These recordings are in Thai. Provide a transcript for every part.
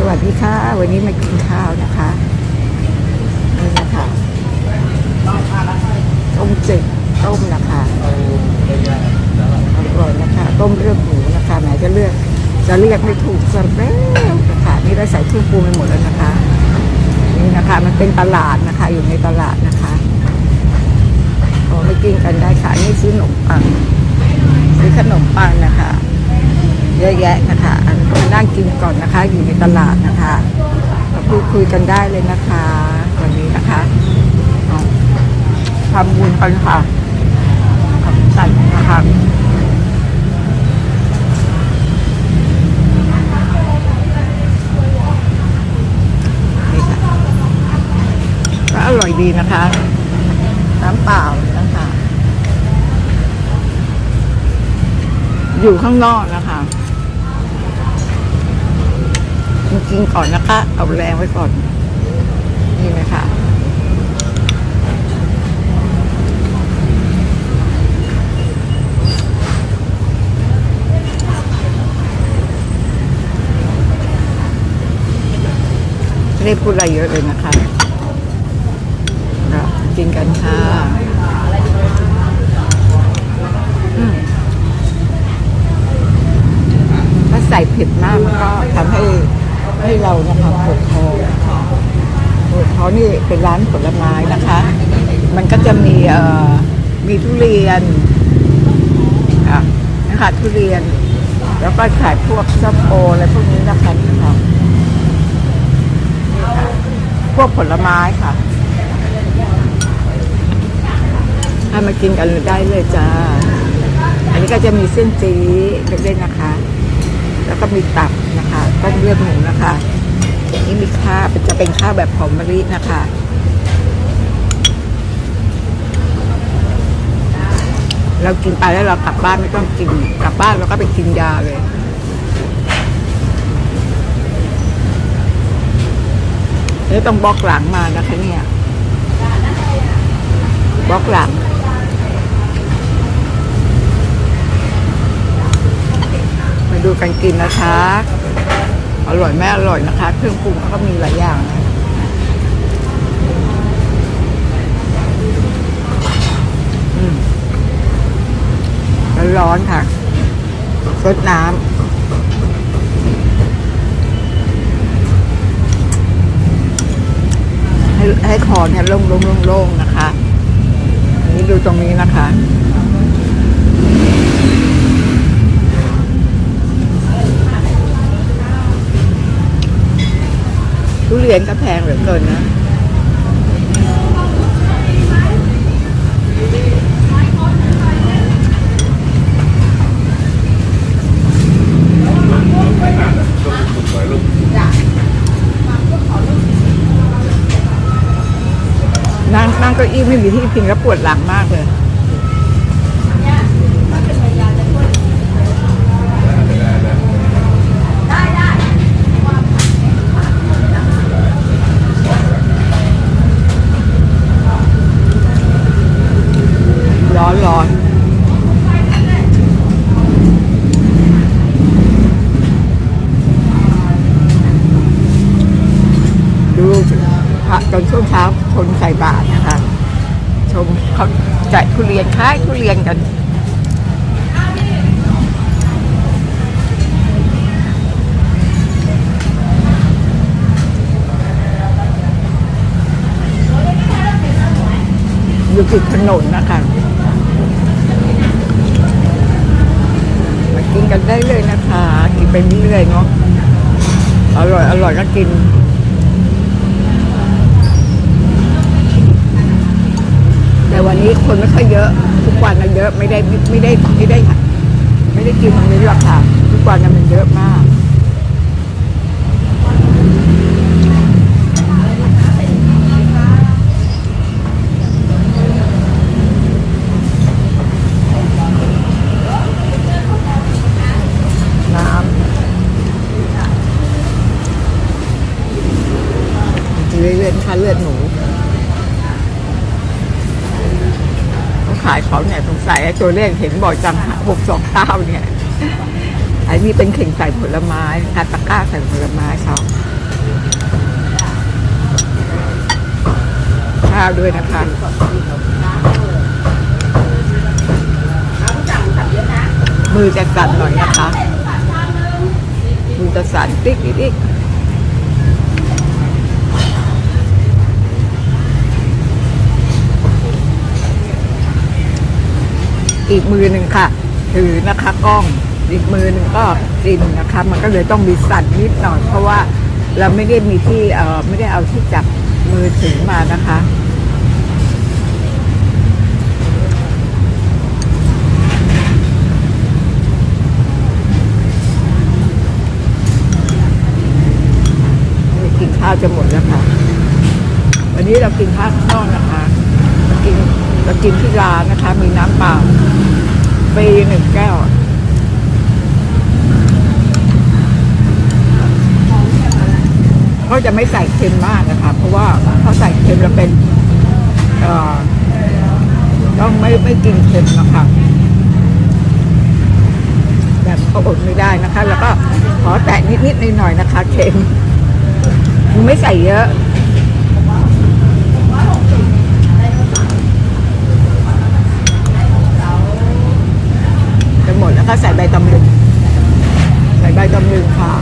สวัสดีค่ะ วันนี้มากินข้าวนะคะนี่นะคะต้มจืดต้มนะคะอร่อยนะคะ ต้มเลือดหมูนะคะแหมจะเลือกจะเรียกไม่ถูกสักแล้วนะคะนี่เราใส่เครื่องปรุงไปหมดแล้วนะคะ นี่นะคะมันเป็นตลาดนะคะ อยู่ในตลาดนะคะพอไม่กินกันได้ค่ะนี่ซื้อขนมปังซื้อขนมปังนะคะ เยอะแยะนะคะอันนี้นั่งกินก่อนนะคะ อยู่ในตลาดนะคะมาพูดคุยกันได้เลยนะคะวันนี้นะคะทำบุญกันค่ะกับสันนะคะก็อร่อยดีนะคะ น้ำเปล่านะคะ อยู่ข้างนอกนะคะ จริงๆก่อนนะคะ เอาแรงไว้ก่อน นี่นะคะไม่ได้พูดอะไรเยอะเลยนะคะก็กินกันค่ะถ้าใส่เผ็ดมากมันก็ทำให้ ให้เรานะคะปวดคอค่ะปวดคอนี่เป็นร้านผลไม้นะคะ มันก็จะมีเอ่อมีทุเรียนค่ะนะคะทุเรียน แล้วก็ขายพวกซัปโปอะไรพวกนี้นะคะนี่ค่ะนี่ค่ะพวกผลไม้ค่ะให้มากินกันได้เลยจ้า อันนี้ก็จะมีเส้นจีเล็กๆนะคะ แล้วก็มีตับนะคะต้มเลือดหมูนะคะนี่มีข้าวจะเป็นข้าวแบบหอมมะลินะคะเรากินไปแล้วเรากลับบ้านไม่ต้องกินกลับบ้านเราก็ไปกินยาเลยแล้วต้องบล็อกหลังมานะคะเนี่ยบล็อกหลัง ดูกันกินนะคะ อร่อยไม่อร่อยนะคะ เครื่องปรุงเขาก็มีหลายอย่างนะอืมร้อนค่ะซดน้ำให้ให้คอเนี่ยโล่งๆโล่งๆนะคะนนี้ดูตรงนี้นะคะ ทุเรียนก็แพงเหลือเกินนะนั่งนั่งเก้าอี้ไม่มีที่พิงแล้วปวดหลังมากเลย ร้อนร้อนดูพระตอนช่วงเช้าคนใส่บาตรนะคะ ชมเขาจัดทุเรียนคล้ายทุเรียนกันอยู่ติดถนนนะคะมากินกันได้เลยนะคะ กินไปเรื่อยๆเนาะอร่อยอร่อยก็กิน นี้คนไม่ค่อยเยอะ ทุกวันนะเยอะไม่ได้ไม่ได้ไม่ได้ ไม่ได้กินตรงนี้หรอกค่ะ ทุกวันนะมันเยอะมากน้ำเรื่อยๆนะคะเลือดหมูายเขาเนี่ยสงสัยตัวเลขเห็นบ่อยจังหกสองเก้าเนี่ยอันนี้เป็นเข่งใส่ผลไม้ค่ะตะก้าใส่ผลไม้เอาข้าวด้วยนะคะมือจะกัดหน่อยนะคะมือจะสั่นติ๊กติ๊ก อีกมือหนึ่งค่ะ ถือนะคะกล้องอีกมือหนึ่งก็กินนะคะ มันก็เลยต้องมีสั่นนิดหน่อยเพราะว่าเราไม่ได้มีที่เอ่อไม่ได้เอาที่จับมือถือมานะคะกินข้าวจะหมดแล้วค่ะ วันนี้เรากินข้าวข้างนอกนะคะ เรากินที่ร้านนะคะ มีน้ำเปล่าฟรีหนึ่งแก้วเขาจะไม่ใส่เค็มมากนะคะ เพราะว่าเขาใส่เค็มแล้วเป็นต้องไม่ไม่กินเค็มนะคะแบบเขาอดไม่ได้นะคะ แล้วก็ขอแตะนิดๆหน่อยๆนะคะ เค็มไม่ใส่เยอะ จะหมดแล้ว ก็ใส่ใบตำลึงใส่ใบตำลึงค่ะ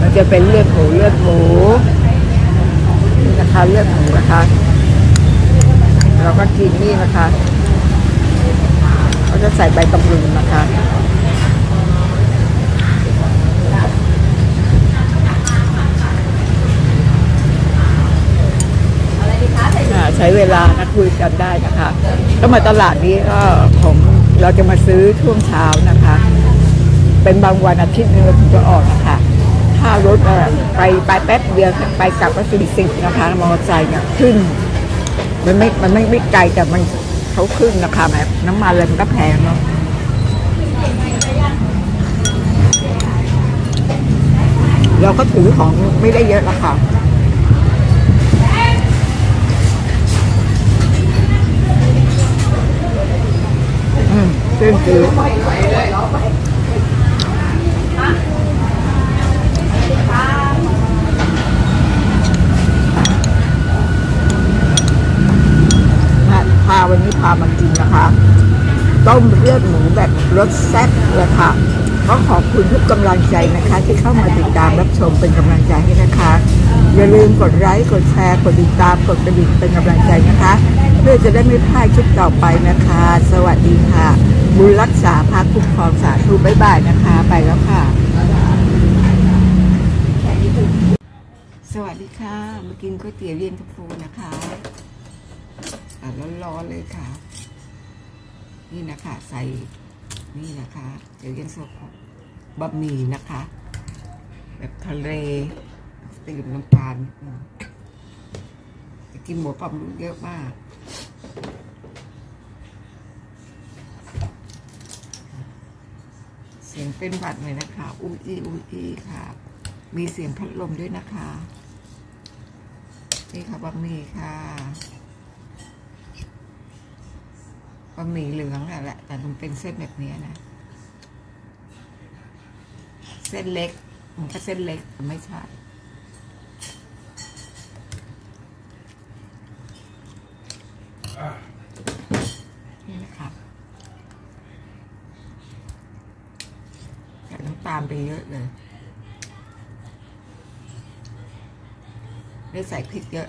มันจะเป็นเลือดหมูเลือดหมูนี่นะคะเลือดหมูนะคะ เราก็กินนี่นะคะ เขาจะใส่ใบตำลึงนะคะ อ่าใช้เวลานะคุยกันได้นะคะก็มาตลาดนี้ก็ผมเราจะมาซื้อช่วงเช้านะคะ เป็นบางวันอาทิตย์นึงเราถึงจะออกนะคะถ้ารถไปไปแป๊บเดียวไปกลับก็สี่สิบนะคะมอเตอร์ไซค์เนี่ยขึ้น มันไม่มันไม่ไม่ไกลแต่มันเขาขึ้นนะคะแบบน้ำมันอะไรมันก็แพงเนาะเราก็ถือของไม่ได้เยอะละค่ะ เต้นจืดพาวันนี้พามากินนะคะ ต้มเลือดหมูแบบรสแซ่บเลยค่ะ ก็ขอบคุณทุกกำลังใจนะคะ ที่เข้ามาติดตามรับชมเป็นกำลังใจให้นะคะ อย่าลืมกดไลค์กดแชร์กดติดตามกดกระดิ่งเป็นกำลังใจนะคะ เพื่อจะได้ไม่พลาดคลิปต่อไปนะคะ สวัสดีค่ะ บุญรักษาพาคุ้มครองสาธุบ๊ายบายนะคะ ไปแล้วค่ะ สวัสดีค่ะ มากินก๋วยเตี๋ยวเย็นตาโฟนะคะอะร้อนๆเลยค่ะ นี่นะคะใส่ นี่นะคะเดี๋ยวยังสดบะหมี่นะคะ แบบทะเลตีมน้ำตาลจะกินหมูปลาหมึกเยอะมากเสียงเป็นบัดหน่อยนะคะ อุ้ยอีอุ้ยอีค่ะ มีเสียงพัดลมด้วยนะคะ นี่ค่ะบะหมี่ค่ะ บะหมี่เหลืองแหละ แต่มันเป็นเส้นแบบนี้นะ เส้นเล็ก มันก็เส้นเล็กแต่ไม่ใช่นี่นะคะใส่น้ำตาลไปเยอะเลยได้ใส่พริกเยอะ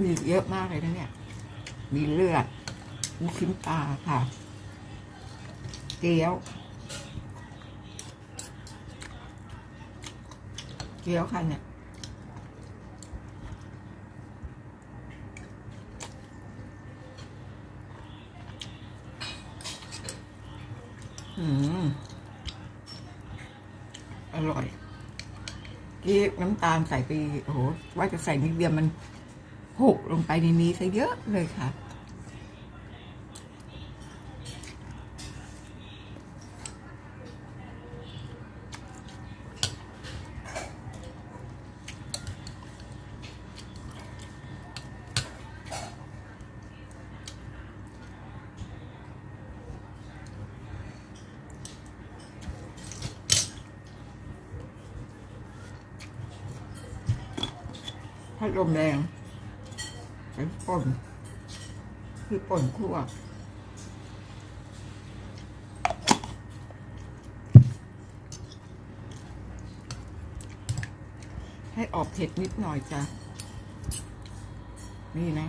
มีเยอะมากเลยนะเนี่ย มีเลือดมีชิ้นปลาค่ะ เกี๊ยว เกี๊ยวค่ะเนี่ยอืมอร่อย ที่น้ำตาลใส่ไป โอ้โห ว่าจะใส่นิดเดียวมัน หกลงไปในนี้ซะเยอะเลยค่ะ พัดลมแรง ป่นคือป่นคั่วให้ออกเผ็ดนิดหน่อยจ้ะ นี่นะ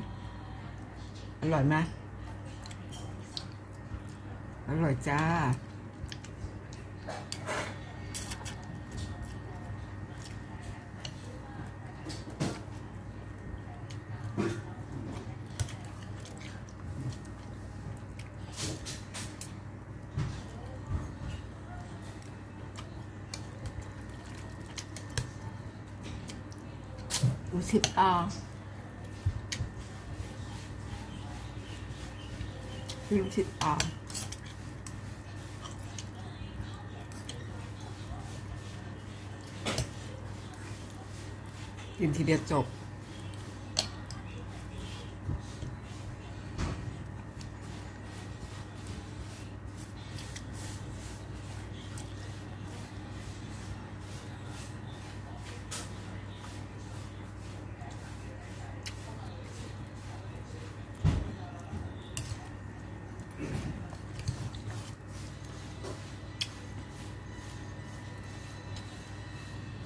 อร่อยไหมอร่อยจ้า ดูสิบตาดูสิบตากินทีเดียวจบ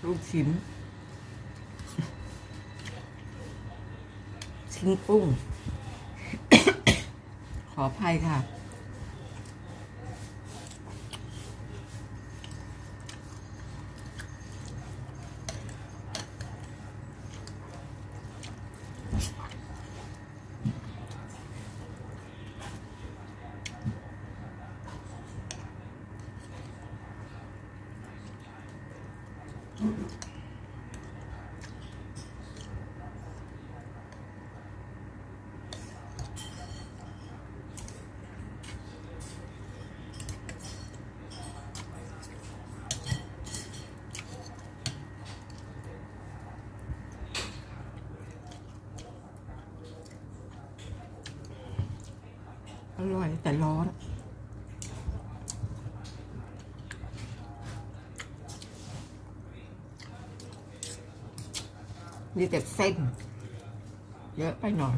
ลูกชิ้น ชิ้นกุ้ง ขออภัยค่ะ ร่อยแต่ร้อนมีแต่เส้นเยอะไปหน่อย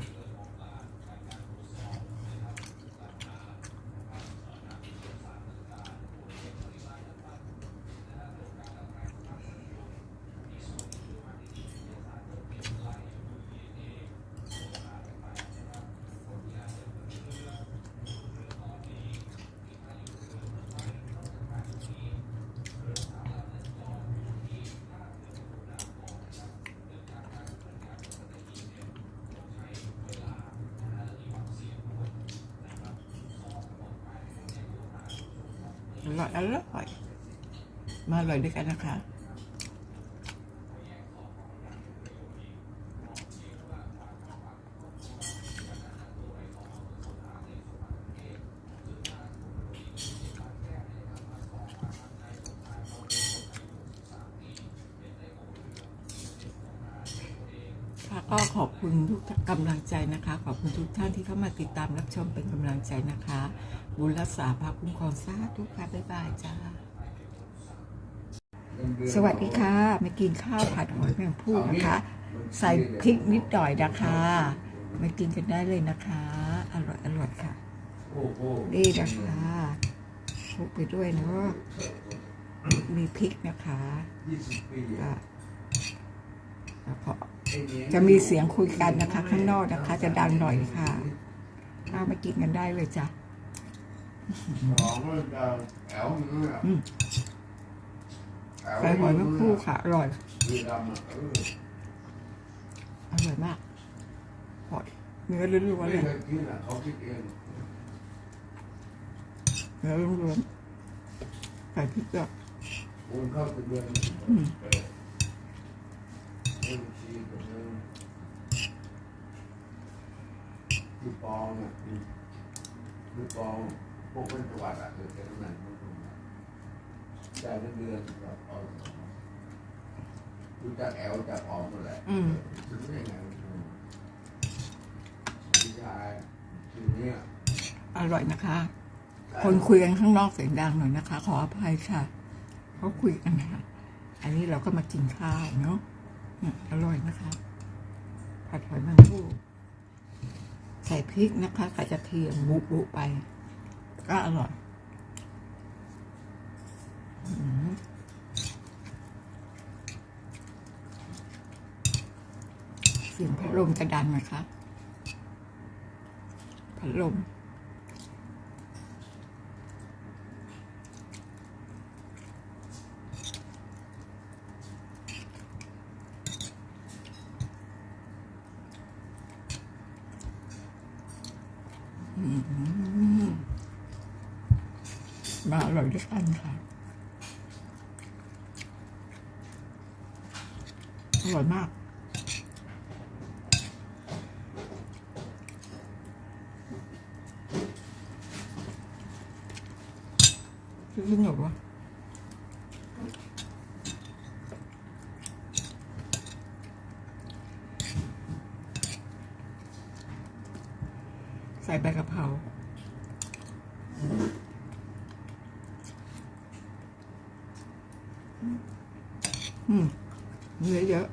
อ ร่อยอร่อยมาอร่อยด้วยกันนะคะค่ะก็ขอบคุณทุ กำลังใจนะคะ ขอบคุณทุกท่านที่เข้ามาติดตามรับชมเป็นกำลังใจนะคะ บุญรักษาพาคุ้มครองสาธุค่ะบ๊ายบายจ้าสวัสดีค่ะมากินข้าวผัดหอยแมงผู้นะคะ ใส่พริกนิดหน่อยนะคะมากินกันได้เลยนะคะ อร่อยอร่อยค่ะโอ้โหนี่นะคะคลุกไปด้วยเนาะมีพริกนะคะยี่สิบปีก็แล้วก็ไอ้เนี่ย จะมีเสียงคุยกันนะคะ ข้างนอกนะคะ จะดังหน่อยค่ะข้าวมากินกันได้เลยจ้ะของมันจะแอวมันอะอืมแอวใส่หอยแมงผู้ค่ะ อร่อยมีดำอะเอออร่อยมากหอยเนื้อล้วนๆไม่เลยเคยกินอะเขาคิดเองเนื้อล้วนใส่พริกด้วยปู ไอนอืมเออเอ็มชีกับเนื้อที่ปองอะที่ที่ปองพวกเป็นจังหวัดอะเออแค่นั้นพวกนั้นจ่ายเงินเดือนกับออมรู้จักแอลจากออมหมดแหละอืมถึงได้ไงพี่ชายทีเนี้ยอร่อยนะคะ คนคุยกันข้างนอกเสียงดังหน่อยนะคะ ขออภัยค่ะเขาคุยกันนะคะอันนี้เราก็มากินข้าวเนาะ อืมอร่อยนะคะ ผัดหอยนางรมใส่พริกนะคะใส่กระเทียมบุบุไป ก็อร่อยอืมเสียงพัดลมจะดังนะคะ พัดลม มาอร่อยด้วยกันค่ะ อร่อยมากจริงเหรอวะใส่ใบกะเพราอืมเนื้อเยอะ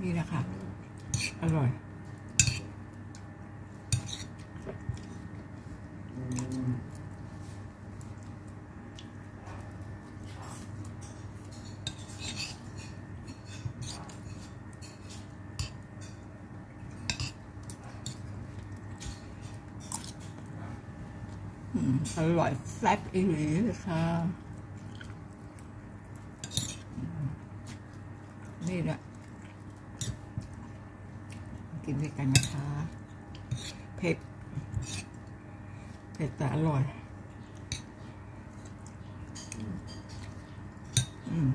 นี่นะคะ อร่อย อร่อยแซ่บอีหลีเลยค่ะอืมนี่แหละกินด้วยกันนะคะ เผ็ด เผ็ดแต่อร่อย อืม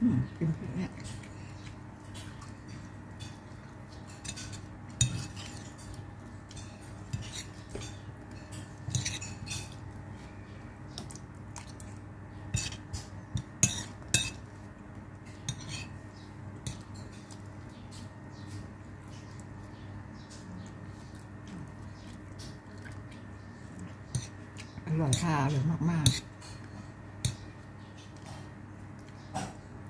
อืมกินพริกเนี่ย อ ร่อยค่ะอร่อยมากๆ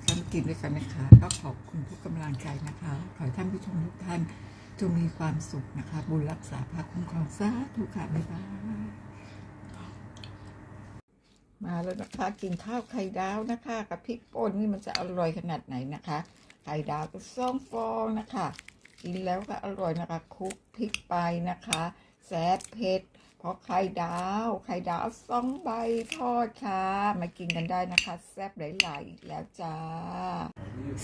ท่านกินด้วยกันนะคะ ก็ขอบคุณทุกกำลังใจนะคะ ขอให้ท่านผู้ชมทุกท่านจงมีความสุขนะคะ บุญรักษาพระคุ้มครองสาธุค่ะบ๊ายบายมาแล้วนะคะ กินข้าวไข่ดาวนะคะกับพริกป่นนี่มันจะอร่อยขนาดไหนนะคะ ไข่ดาวก็สองฟองนะคะ กินแล้วก็อร่อยนะคะคลุกพริกไปนะคะแซ่บเผ็ด เพราะไข่ดาว ไข่ดาวสองใบทอดค่ะ มากินกันได้นะคะ แซ่บหลายๆอีกแล้วจ้า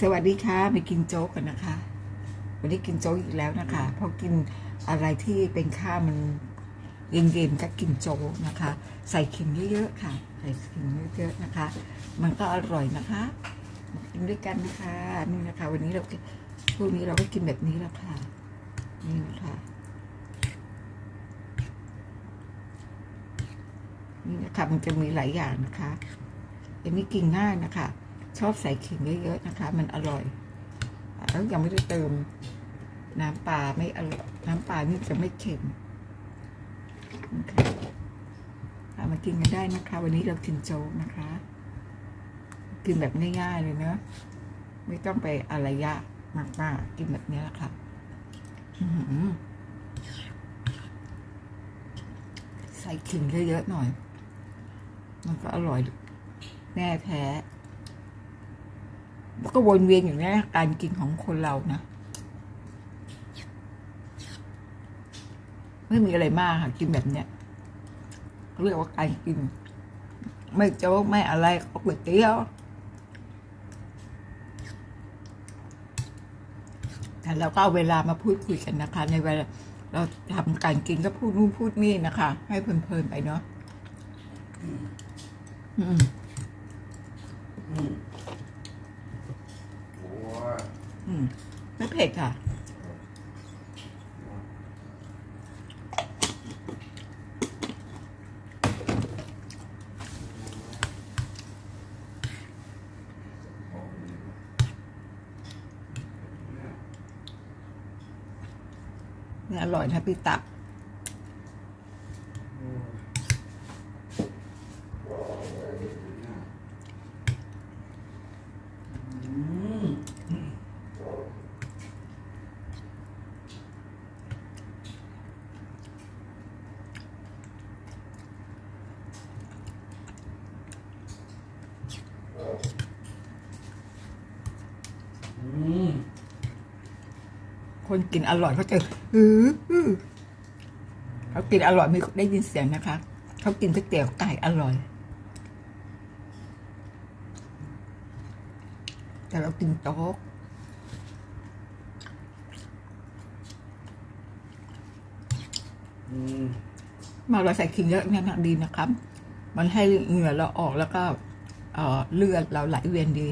สวัสดีค่ะมากินโจ๊กกันนะคะ วันนี้กินโจ๊กอีกแล้วนะคะ เพราะกินอะไรที่เป็นข้าวมันเย็นๆก็กินโจ๊กนะคะ ใส่ขิงเยอะๆค่ะ ใส่ขิงเยอะๆนะคะ มันก็อร่อยนะคะกินด้วยกันนะคะนี่นะคะ วันนี้เราช่วงนี้เราก็กินแบบนี้แล้วค่ะนี่นะคะ นี่นะคะมันจะมีหลายอย่างนะคะอันนี้กินง่ายนะคะ ชอบใส่ขิงเยอะๆนะคะ มันอร่อยอะแล้วยังไม่ได้เติม น้ำปลาไม่อร่อยน้ำปลานี่จะไม่เค็มนะคะเอามากินกันได้นะคะ วันนี้เรากินโจ๊กนะคะ กินแบบง่ายๆเลยเนอะไม่ต้องไปอะไรยากมากๆกินแบบนี้แหละค่ะใส่ขิงเยอะๆหน่อย มันก็อร่อยแน่แท้ก็วนเวียนอยู่ในการกินของคนเรานะ ไม่มีอะไรมากค่ะ กินแบบเนี้ยเขาเรียกว่าการกิน ไม่โจ๊กไม่อะไรก็ก๋วยเตี๋ยวแต่เราก็เอาเวลามาพูดคุยกันนะคะ ในเวลาเราทำการกินก็พูดนู่นพูดนี่นะคะ ให้เพลินๆไปเนาะ ไม่เผ็ดค่ะ อร่อยนะพี่ตัก อืม คนกินอร่อยเขาจะอืออือเขากินอร่อยไม่ได้ยินเสียงนะคะเขากินก๋วยเตี๋ยวไก่อร่อยแต่เรากินโต๊กอืมมาเราใส่ขิงเยอะเนี่ยนะดีนะครับ มันให้เหงื่อเราออกแล้วก็เอ่อเลือดเราไหลเวียนดี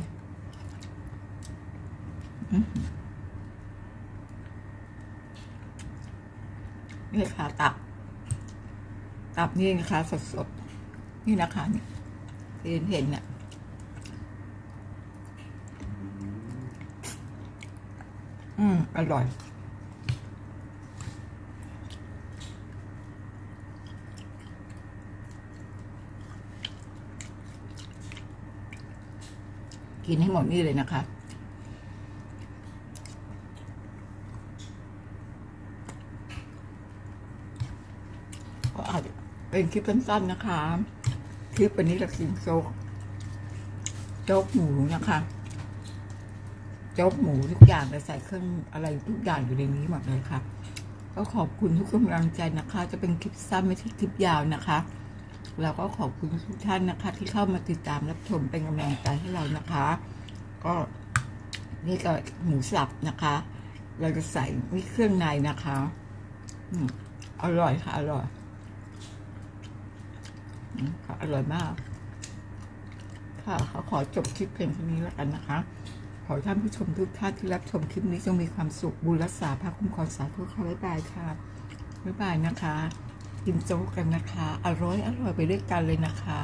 อืม นี่ค่ะตับ ตับนี่นะคะ สดๆ นี่นะคะนี่เห็นเห็นเนี่ยอืม อร่อย กินให้หมดนี่เลยนะคะ ก็อาจจะ เป็นคลิปสั้นๆนะคะ คลิปวันนี้เรากินโจ๊ก โจ๊กหมูนะคะ โจ๊กหมูทุกอย่างเราใส่เครื่องอะไรทุกอย่างอยู่ในนี้หมดเลยค่ะ ก็ขอบคุณทุกกำลังใจนะคะ จะเป็นคลิปสั้นไม่ใช่คลิปยาวนะคะเราก็ขอบคุณทุกท่านนะคะ ที่เข้ามาติดตามรับชมเป็นกำลังใจให้เรานะคะ ก็นี่ก็หมูสับนะคะ เราจะใส่นี่เครื่องในนะคะอืมอร่อยค่ะ อร่อย ค่ะอร่อยมาก ค่ะเขาขอจบคลิปเพียงเท่านี้แล้วกันนะคะ ขอท่านผู้ชมทุกท่านที่รับชมคลิปนี้จงมีความสุขบุญรักษาพระคุ้มครองสาธุค่ะบ๊ายบายค่ะบ๊ายบายนะคะ กินโจ๊กกันนะคะ อร่อยอร่อยไปด้วยกันเลยนะคะ